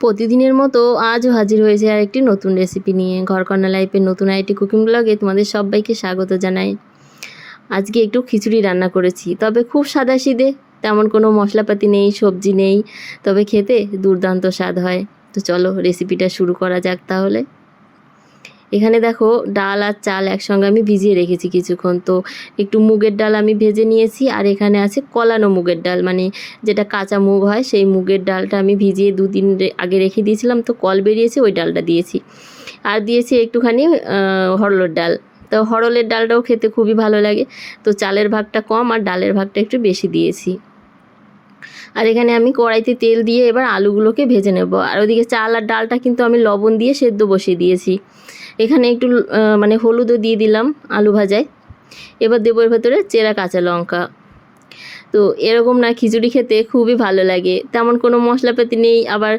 প্রতিদিনের মতো আজও হাজির হয়েছে আর একটি নতুন রেসিপি নিয়ে। ঘরকন্যা লাইফের নতুন আইটি কুকিং ব্লগে তোমাদের সবাইকে স্বাগত জানাই। আজকে একটু খিচুড়ি রান্না করেছি, তবে খুব সাদা সিদে তেমন কোনো মশলাপাতি নেই, সবজি নেই, তবে খেতে দুর্দান্ত স্বাদ হয়। তো চলো রেসিপিটা শুরু করা যাক তাহলে। এখানে দেখো ডাল আর চাল একসঙ্গে আমি ভিজিয়ে রেখেছি কিছুক্ষণ। তো একটু মুগের ডাল আমি ভেজে নিয়েছি আর এখানে আছে কলানো মুগের ডাল। মানে যেটা কাঁচা মুগ হয়, সেই মুগের ডালটা আমি ভিজিয়ে দুদিন আগে রেখে দিয়েছিলাম। তো কল বেরিয়েছে, ওই ডালটা দিয়েছি। আর দিয়েছি একটুখানি হরলোর ডাল। তো হরলের ডালটাও খেতে খুবই ভালো লাগে। তো চালের ভাগটা কম আর ডালের ভাগটা একটু বেশি দিয়েছি। আর এখানে আমি কড়াইতে তেল দিয়ে এবার আলুগুলোকে ভেজে নেব। আর ওদিকে চাল আর ডালটা কিন্তু আমি লবণ দিয়ে সেদ্ধ বসিয়ে দিয়েছি। এখানে একটু মানে হলুদও দিয়ে দিলাম আলু ভাজায়। এবার দেবো এর ভেতরে চেরা কাঁচা লঙ্কা। তো এরকম না খিচুড়ি খেতে খুবই ভালো লাগে। তেমন কোনো মশলাপাতি নেই, আবার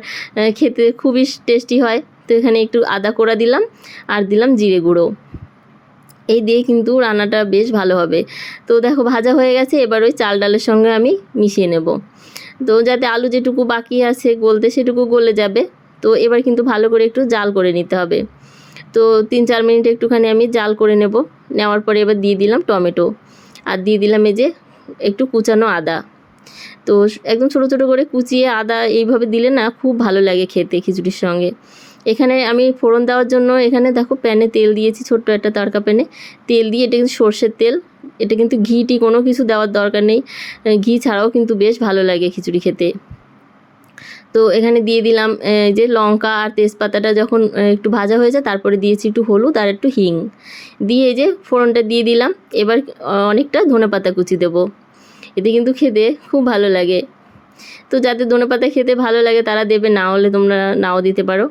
খেতে খুবই টেস্টি হয়। তো এখানে একটু আদা কোড়া দিলাম আর দিলাম জিরে গুঁড়ো। এই দিয়ে কিন্তু রান্নাটা বেশ ভালো হবে। তো দেখো ভাজা হয়ে গেছে, এবার ওই চাল ডালের সঙ্গে আমি মিশিয়ে নেব। তো যাতে আলু যেটুকু বাকি আছে, গলতে সেটুকু গলে যাবে। তো এবার কিন্তু ভালো করে একটু জাল করে নিতে হবে। তো তিন চার মিনিট একটুখানি আমি জাল করে নেব। নেওয়ার পরে এবার দিয়ে দিলাম টমেটো। আর দিয়ে দিলাম এই যে একটু কুচানো আদা। তো একদম ছোটো ছোটো করে কুচিয়ে আদা এইভাবে দিলে না খুব ভালো লাগে খেতে খিচুড়ির সঙ্গে। এখানে আমি ফোড়ন দেওয়ার জন্য এখানে দেখো প্যানে তেল দিয়েছি ছোট্ট একটা তড়কা প্যানে। তেল দিয়ে এটা কিন্তু সর্ষের তেল। এটা কিন্তু ঘি টি কোনো কিছু দেওয়ার দরকার নেই। ঘি ছাড়াও কিন্তু বেশ ভালো লাগে খিচুড়ি খেতে। তো এখানে দিয়ে দিলাম যে লঙ্কা আর তেজপাতাটা যখন একটু ভাজা হয়ে যায়, তারপরে দিয়েছি একটু হলুদ আর একটু হিং। দিয়ে যে ফোড়নটা দিয়ে দিলাম, এবার অনেকটা ধনে পাতা কুচি দেবো। এতে কিন্তু খেতে খুব ভালো লাগে। তো যাদের ধনে পাতা খেতে ভালো লাগে, তারা দেবে, না হলে তোমরা নাও দিতে পারো।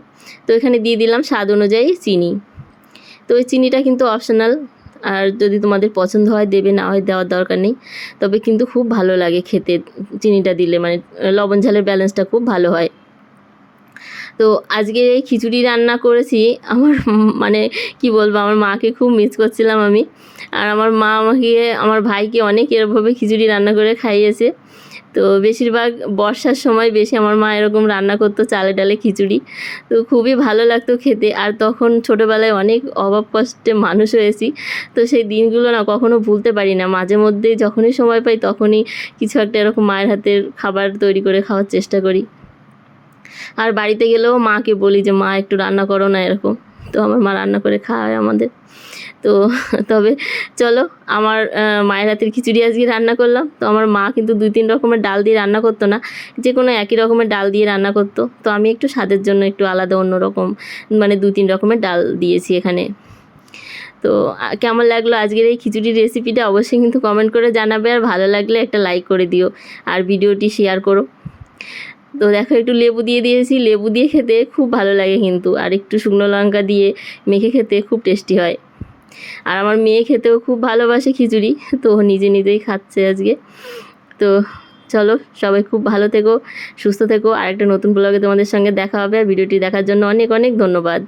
তো এখানে দিয়ে দিলাম স্বাদ অনুযায়ী চিনি। তো ওই চিনিটা কিন্তু অপশনাল আর যদি তোমাদের পছন্দ হয়, দেবে, না হয় দেওয়ার দরকার নেই। তবে কিন্তু খুব ভালো লাগে খেতে। চিনিটা দিলে মানে লবণ ঝালের ব্যালেন্সটা খুব ভালো হয়। তো আজকে এই খিচুড়ি রান্না করেছি। আমার মানে কি বলব, আমার মাকে খুব মিস করছিলাম আমি। আর আমার মা আমাকে, আমার ভাইকে অনেক এরভাবে খিচুড়ি রান্না করে খাইয়েছে। তো বেশিরভাগ বর্ষার সময় বেশি আমার মা এরকম রান্না করতো চালে ডালে খিচুড়ি। তো খুবই ভালো লাগতো খেতে। আর তখন ছোটোবেলায় অনেক অভাব কষ্টে মানুষ হয়েছি। তো সেই দিনগুলো না কখনো ভুলতে পারি না। মাঝে মধ্যেই যখনই সময় পাই তখনই কিছু একটা এরকম মায়ের হাতের খাবার তৈরি করে খাওয়ার চেষ্টা করি। আর বাড়িতে গেলেও মাকে বলি যে, মা, একটু রান্না করো না, এরকম। তো আমার মা রান্না করে খাওয়ায় আমাদের। তো তবে চলো আমার মায়ের হাতের খিচুড়ি আজকে রান্না করলাম। তো আমার মা কিন্তু দুই তিন রকমের ডাল দিয়ে রান্না করতো না, যে কোনো একই রকমের ডাল দিয়ে রান্না করতো। তো আমি একটু স্বাদের জন্য একটু আলাদা অন্য রকম মানে দুই তিন রকমের ডাল দিয়েছি এখানে। তো কেমন লাগল আজকের এই খিচুড়ির রেসিপিটা অবশ্যই কিন্তু কমেন্ট করে জানাবে, আর ভালো লাগলে একটা লাইক করে দিও, আর ভিডিওটি শেয়ার করো। তো দেখো একটু লেবু দিয়ে দিয়েছি, লেবু দিয়ে খেতে খুব ভালো লাগে কিন্তু, আর একটু শুকনো লঙ্কা দিয়ে মেখে খেতে খুব টেস্টি হয়। আর আমার মেয়ে খেতেও খুব ভালোবাসে খিচুড়ি, তো নিজে নিজেই খাচ্ছে আজকে। তো চলো, সবাই খুব ভালো থেকো, সুস্থ থেকো। আর একটা নতুন ব্লগে তোমাদের সঙ্গে দেখা হবে। আর ভিডিওটি দেখার জন্য অনেক অনেক ধন্যবাদ।